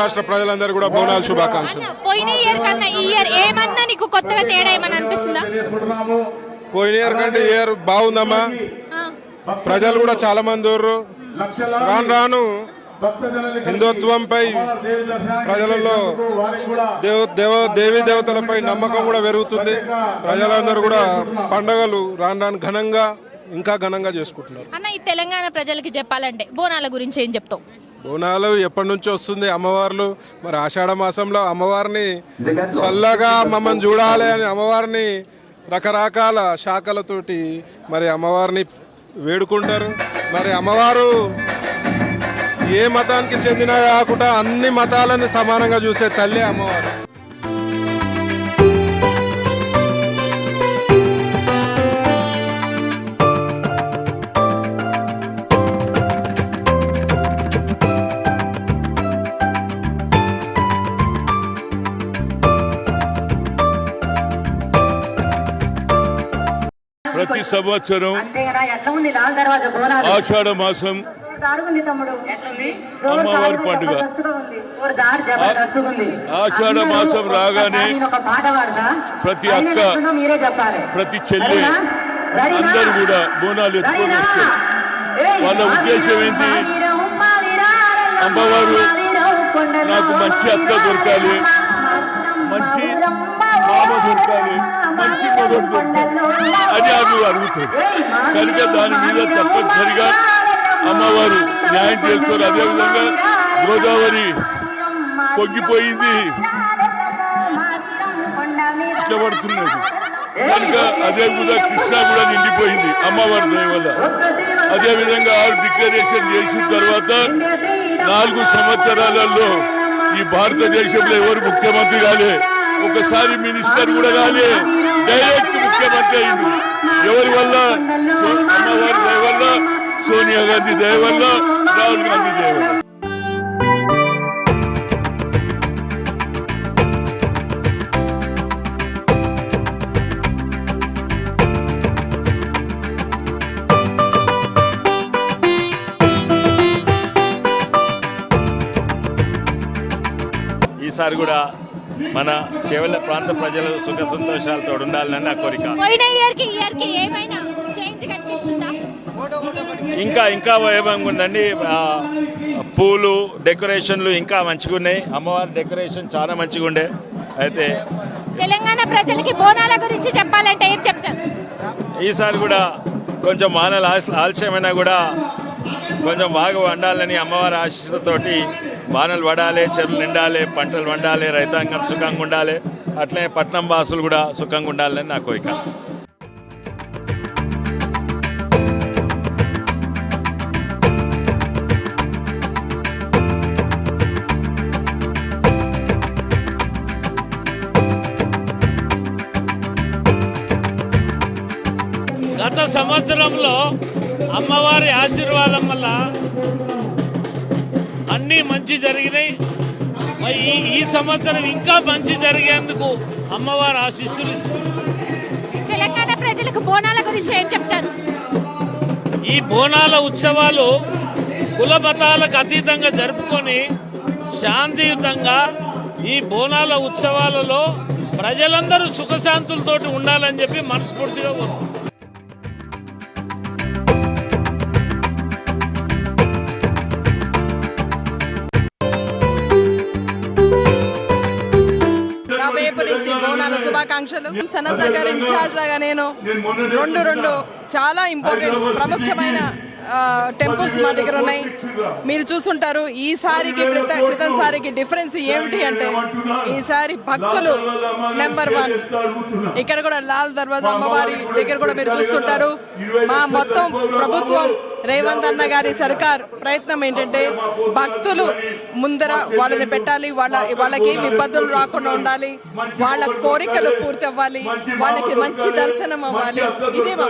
రాష్ట్ర ప్రజలందరూ కూడా బోనాల శుభాకాంక్షలు. పోయిన ఇయర్ కన్నా ఈ ఇయర్ ఏమన్నా నీకు కొత్తగా తేడా ఏమన్నా అనిపిస్తుందా? పోయిన ఇయర్ కంటే ఇయర్ బాగుందమ్మా. ప్రజలు కూడా చాలా మంది రాను రాను హిందుత్వంపై ప్రజలలో దేవ దేవ దేవీ దేవతలపై నమ్మకం కూడా పెరుగుతుంది. ప్రజలందరూ కూడా పండగలు రాను రాను ఘనంగా ఇంకా ఘనంగా చేసుకుంటున్నారు. అన్న ఈ తెలంగాణ ప్రజలకి చెప్పాలంటే బోనాల గురించి ఏం చెప్తావు? బోనాలు ఎప్పటి నుంచి వస్తుంది అమ్మవార్లు. మరి ఆషాఢ మాసంలో అమ్మవారిని చల్లగా మమ్మల్ని చూడాలి అని అమ్మవారిని రకరకాల శాఖలతోటి మరి అమ్మవారిని వేడుకుంటారు. మరి అమ్మవారు ఏ మతానికి చెందినా కాకుండా అన్ని మతాలను సమానంగా చూసే తల్లి అమ్మవారు. సంవత్సరం ఆషాఢ మాసం. అమ్మవారి పండుగ. ఆషాఢ మాసం రాగానే ప్రతి అక్క, ప్రతి చెల్లి? అందరూ కూడా బోనాలు ఎత్తుకొని? వస్తారు. వాళ్ళ ఉద్దేశం ఏంటి? అమ్మవారు నాకు మంచి అత్త దొరకాలి, అడుగుతుంది. కనుక దాని మీద తప్పనిసరిగా అమ్మవారు న్యాయం చేస్తారు అదేవిధంగా గోదావరి పొంగిపోయింది. ఇట్లా పడుతున్నది కనుక అదే కూడా కృష్ణా కూడా నిండిపోయింది అమ్మవారి దయ వల్ల. అదే విధంగా ఆరు డిక్లరేషన్ చేసిన తర్వాత నాలుగు సంవత్సరాలలో ఈ భారతదేశంలో ఎవరు ముఖ్యమంత్రి కాలే ఒకసారి మినిస్టర్ కూడా కాలే డైరెక్ట్ ముఖ్యమంత్రి అయింది ఎవరి వల్ల? సో- అమ్మవారి దయ వల్ల సోనియా గాంధీ దయ వల్ల రాహుల్ గాంధీ దయ వల్ల. ఈసారి కూడా మన చెవెళ్ళ ప్రాంత ప్రజలు సుఖ సంతోషాలతో ఉండాలని నా కోరిక ఇంకా ఇంకా వైభవంగా ఉందండి? పూలు డెకరేషన్లు ఇంకా మంచిగా ఉన్నాయి. అమ్మవారి డెకరేషన్ చాలా మంచిగా ఉండే. అయితే తెలంగాణ ప్రజలకి బోనాల గురించి చెప్పాలంటే ఏం చెప్తారు? ఈసారి కూడా కొంచెం వానలు ఆలస్య- ఆలస్యమైనా కూడా కొంచెం బాగా వండాలని అమ్మవారి ఆశీస్సులతోటి వానలు పడాలి చెరువులు నిండాలి పంటలు వండాలి రైతాంగం సుఖంగా ఉండాలి. అట్లనే పట్నం వాసులు కూడా సుఖంగా ఉండాలని నా కోరిక. గత సంవత్సరంలో అమ్మవారి ఆశీర్వాదం వల్ల అన్నీ మంచి జరిగినాయి. ఈ- ఈ సంవత్సరం ఇంకా మంచి జరిగేందుకు అమ్మవారి ఆశీస్సులు ఇచ్చింది తెలంగాణ ప్రజలకు బోనాల గురించి ఏం చెప్తారు? ఈ బోనాల ఉత్సవాలు కుల మతాలకు అతీతంగా జరుపుకొని శాంతియుతంగా ఈ బోనాల ఉత్సవాలలో ప్రజలందరూ సుఖశాంతులతోటి ఉండాలని చెప్పి మనస్ఫూర్తిగా కోరుకుంటున్నాను వైపు నుంచి బోనాల శుభాకాంక్షలు. సనత్ నగర్ ఇన్ఛార్జ్ లాగా నేను రెండు రెండు చాలా ఇంపార్టెంట్ ప్రముఖమైన టెంపుల్స్ మా దగ్గర ఉన్నాయి. మీరు చూసుంటారు ఈసారికి క్రిత క్రితం సారికి డిఫరెన్స్ ఏమిటి అంటే ఈసారి భక్తులు నెంబర్ వన్ ఇక్కడ కూడా లాల్ దర్వాజా అమ్మవారి దగ్గర కూడా మీరు చూస్తుంటారు. మా మొత్తం ప్రభుత్వం రేవంత్ అన్న గారి సర్కార్ ప్రయత్నం ఏంటంటే భక్తులు ముందర వాళ్ళని పెట్టాలి వాళ్ళ వాళ్ళకి ఇబ్బందులు రాకుండా ఉండాలి వాళ్ళ కోరికలు పూర్తి అవ్వాలి వాళ్ళకి మంచి దర్శనం అవ్వాలి. ఇదే మా